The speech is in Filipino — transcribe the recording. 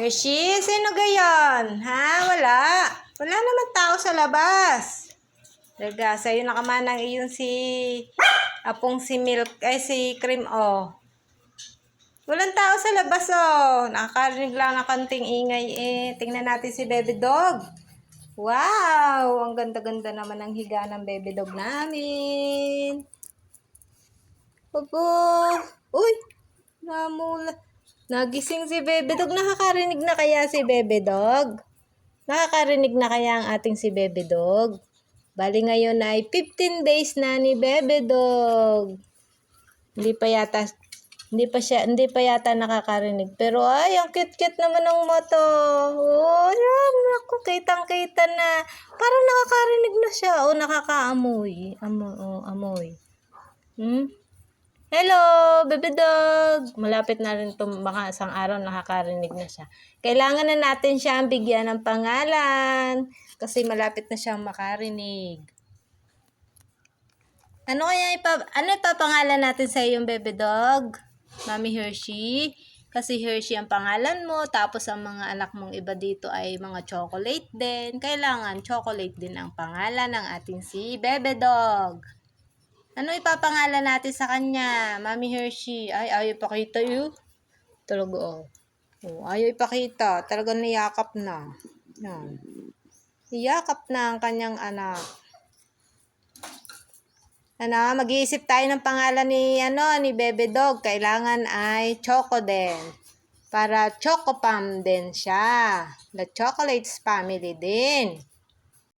Hershey, sino gayon? Ha? Wala. Wala naman tao sa labas. Daga, sa'yo nakamanang iyon si Apong si Milk, ay si Cream O. Walang tao sa labas oh. Nakakarinig lang ng konting ingay eh. Tingnan natin si Baby Dog. Wow! Ang ganda-ganda naman ng higa ng Baby Dog namin. Opo. Uy! Namula. Nagising si Baby Dog. Nakakarinig na kaya si Baby Dog? Nakakarinig na kaya ang ating si Baby Dog? Bali ngayon ay 15 days na ni Bebe Dog. Hindi pa yata hindi pa siya hindi pa yata nakakarinig. Pero ay ang cute-cute naman ng moto. Oh, naku, kitang-kita na. Parang nakakarinig na siya o nakakaamoy. Amoy, oh, amoy. Hmm? Hello, Bebe Dog. Malapit na rin itong baka isang araw nakakarinig na siya. Kailangan na natin siyang bigyan ng pangalan kasi malapit na siyang makarinig. Ano kaya ipa ano ipapangalan natin sa iyong Bebe Dog? Mami Hershey? Kasi Hershey ang pangalan mo, tapos ang mga anak mong iba dito ay mga chocolate din. Kailangan chocolate din ang pangalan ng ating si Bebe Dog. Ano ipapangalan natin sa kanya? Mami Hershey. Ay, ayaw ipakita yun. Talaga, oh. oh. Ayaw ipakita. Talaga niyakap na. Yan. Iyakap na ang kanyang anak. Ano, mag-iisip tayo ng pangalan ni, ano, ni Bebe Dog. Kailangan ay Choco din. Para Chocopam din siya. The Chocolates family din.